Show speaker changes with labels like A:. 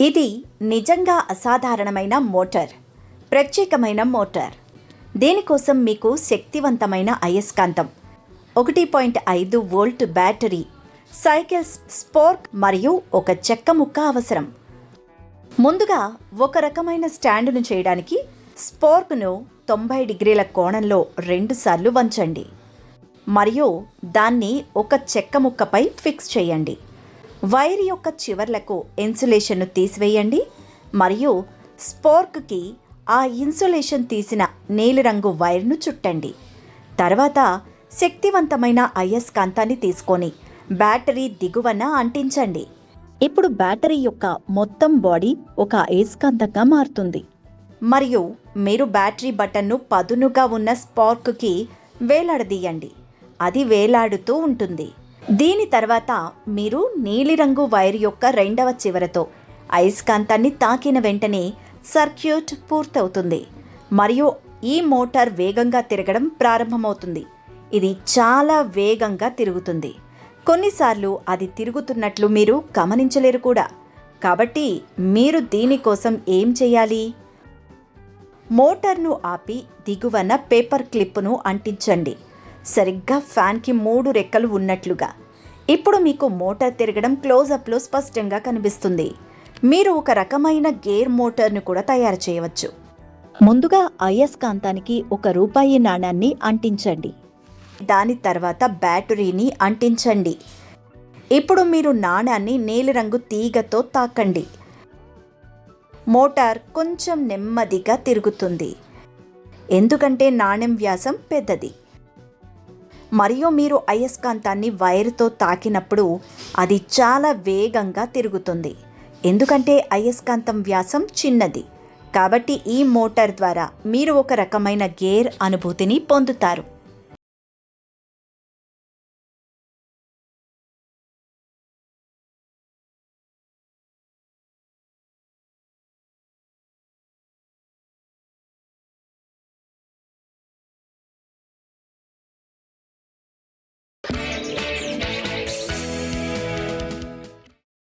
A: ఇది నిజంగా అసాధారణమైన మోటార్ ప్రత్యేకమైన మోటార్. దీనికోసం మీకు శక్తివంతమైన అయస్కాంతం ఒకటి పాయింట్ ఐదు వోల్ట్ బ్యాటరీ సైకిల్స్ స్పోర్క్ మరియు ఒక చెక్క ముక్క అవసరం. ముందుగా ఒక రకమైన స్టాండును చేయడానికి స్పోర్క్ను తొంభై డిగ్రీల కోణంలో రెండుసార్లు వంచండి. మరియు దాన్ని ఒక చెక్క ముక్కపై ఫిక్స్ చేయండి. వైర్ యొక్క చివర్లకు ఇన్సులేషన్ను తీసివేయండి మరియు స్పోర్క్కి ఆ ఇన్సులేషన్ తీసిన నీలిరంగు వైర్ను చుట్టండి. తర్వాత శక్తివంతమైన అయస్కాంతాన్ని తీసుకొని బ్యాటరీ దిగువన అంటించండి. ఇప్పుడు బ్యాటరీ యొక్క మొత్తం బాడీ ఒక అయస్కాంతంగా మారుతుంది. మరియు మీరు బ్యాటరీ బటన్ను పదునుగా ఉన్న స్పార్క్కి వేలాడదీయండి. అది వేలాడుతూ ఉంటుంది. దీని తర్వాత మీరు నీలిరంగు వైర్ యొక్క రెండవ చివరతో అయస్కాంతాన్ని తాకిన వెంటనే సర్క్యూట్ పూర్తవుతుంది. మరియు ఈ మోటార్ వేగంగా తిరగడం ప్రారంభమవుతుంది. ఇది చాలా వేగంగా తిరుగుతుంది. కొన్నిసార్లు అది తిరుగుతున్నట్లు మీరు గమనించలేరు కూడా. కాబట్టి మీరు దీనికోసం ఏం చేయాలి? మోటార్ను ఆపి దిగువన పేపర్ క్లిప్ను అంటించండి. సరిగ్గా ఫ్యాన్కి మూడు రెక్కలు ఉన్నట్లుగా. ఇప్పుడు మీకు మోటార్ తిరగడం క్లోజప్లో స్పష్టంగా కనిపిస్తుంది. మీరు ఒక రకమైన గేర్ మోటార్ను కూడా తయారు చేయవచ్చు. ముందుగా అయస్కాంతానికి ఒక రూపాయి నాణాన్ని అంటించండి. దాని తర్వాత బ్యాటరీని అంటించండి. ఇప్పుడు మీరు నాణాన్ని నీలిరంగు తీగతో తాకండి. మోటార్ కొంచెం నెమ్మదిగా తిరుగుతుంది. ఎందుకంటే నాణెం వ్యాసం పెద్దది. మరియు మీరు అయస్కాంతాన్ని వైర్తో తాకినప్పుడు అది చాలా వేగంగా తిరుగుతుంది. ఎందుకంటే అయస్కాంతం వ్యాసం చిన్నది. కాబట్టి ఈ మోటార్ ద్వారా మీరు ఒక రకమైన గేర్ అనుభూతిని పొందుతారు.